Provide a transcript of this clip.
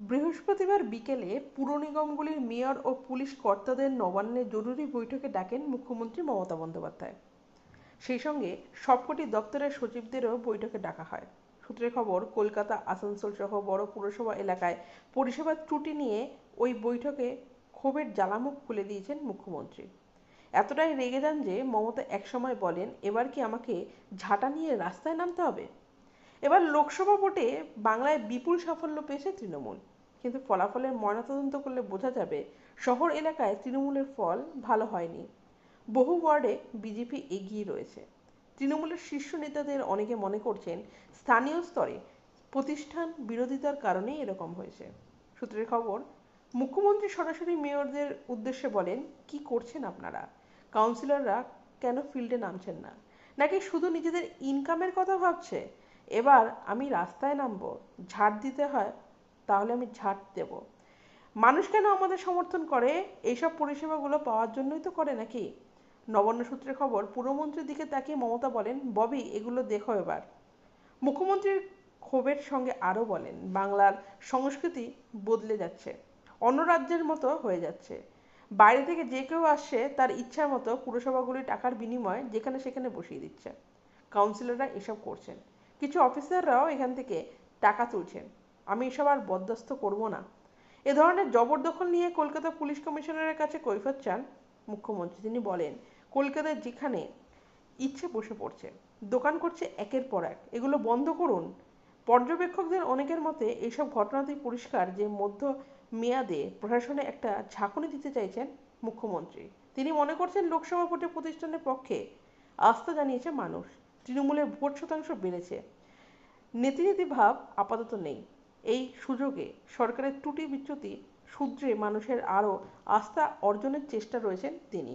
বৃহস্পতিবার বিকেলে পুর নিগমগুলির মেয়র ও পুলিশ কর্তাদের নবান্নে জরুরি বৈঠকে ডাকেন মুখ্যমন্ত্রী মমতা বন্দ্যোপাধ্যায়। সেই সঙ্গে সবকটি দপ্তরের সচিবদেরও বৈঠকে ডাকা হয়। সূত্রের খবর, কলকাতা, আসানসোল সহ বড় পুরসভা এলাকায় পরিষেবার ত্রুটি নিয়ে ওই বৈঠকে ক্ষোভের জ্বালামুখ খুলে দিয়েছেন মুখ্যমন্ত্রী। এতটাই রেগে যান যে মমতা একসময় বলেন, এবার কি আমাকে ঝাঁটা নিয়ে রাস্তায় নামতে হবে? এবার লোকসভা ভোটে বাংলায় বিপুল সাফল্য পেয়েছে তৃণমূল। কিন্তু ফলাফলের ময়নাতদন্ত করলে বোঝা যাবে শহর এলাকায় তৃণমূলের ফল ভালো হয়নি। বহু ওয়ার্ডে বিজেপি এগিয়ে রয়েছে। তৃণমূলের শীর্ষ নেতাদের অনেকে মনে করছেন স্থানীয় স্তরে প্রতিষ্ঠান বিরোধিতার কারণেই এরকম হয়েছে। সূত্রের খবর, মুখ্যমন্ত্রী সরাসরি মেয়রদের উদ্দেশ্যে বলেন, কি করছেন আপনারা? কাউন্সিলররা কেন ফিল্ডে নামছেন না? নাকি শুধু নিজেদের ইনকামের কথা ভাবছে? এবার আমি রাস্তায় নামবো, ঝাড় দিতে হয়, তাহলে আমি ঝাড় দেব। মানুষ কেন আমাদের সমর্থন করে? এইসব পরিষেবাগুলো পাওয়ার জন্যই তো করে নাকি? নবান্ন সূত্রের খবর পুরমন্ত্রীর দিকে তাকিয়ে মমতা বলেন, ববি, এগুলো দেখো এবার। মুখ্যমন্ত্রীর ক্ষোভের সঙ্গে আরও বলেন, বাংলার সংস্কৃতি বদলে যাচ্ছে, অন্য রাজ্যের মতো হয়ে যাচ্ছে। বাইরে থেকে যে কেউ আসছে, তার ইচ্ছা মতো পুরসভাগুলি টাকার বিনিময়ে যেখানে সেখানে বসিয়ে দিচ্ছে। কাউন্সিলররা এসব করছেন। কিছু অফিসাররাও এখান থেকে টাকা তুলছেন। আমি এসব আর বরদাস্ত করব না। এ ধরনের জবরদখল নিয়ে কলকাতা পুলিশ কমিশনারের কাছে কৈফত চান মুখ্যমন্ত্রী। তিনি বলেন কলকাতায় যেখানে ইচ্ছে বসে পড়ছে, দোকান করছে একের পর এক। এগুলো বন্ধ করুন। পর্যবেক্ষকদের অনেকের মতে এইসব ঘটনাতেই পরিষ্কার যে মধ্য মেয়াদে প্রশাসনে একটা ঝাঁকুনি দিতে চাইছেন মুখ্যমন্ত্রী। তিনি মনে করছেন, লোকসভা ভোটে প্রতিষ্ঠানের পক্ষে আস্থা জানিয়েছে মানুষ। তৃণমূলের ভোট শতাংশ বেড়েছে। নেতিনীতি ভাব আপাতত নেই। এই সুযোগে সরকারের ত্রুটি বিচ্যুতি সূত্রে মানুষের আরও আস্থা অর্জনের চেষ্টা রয়েছেন তিনি।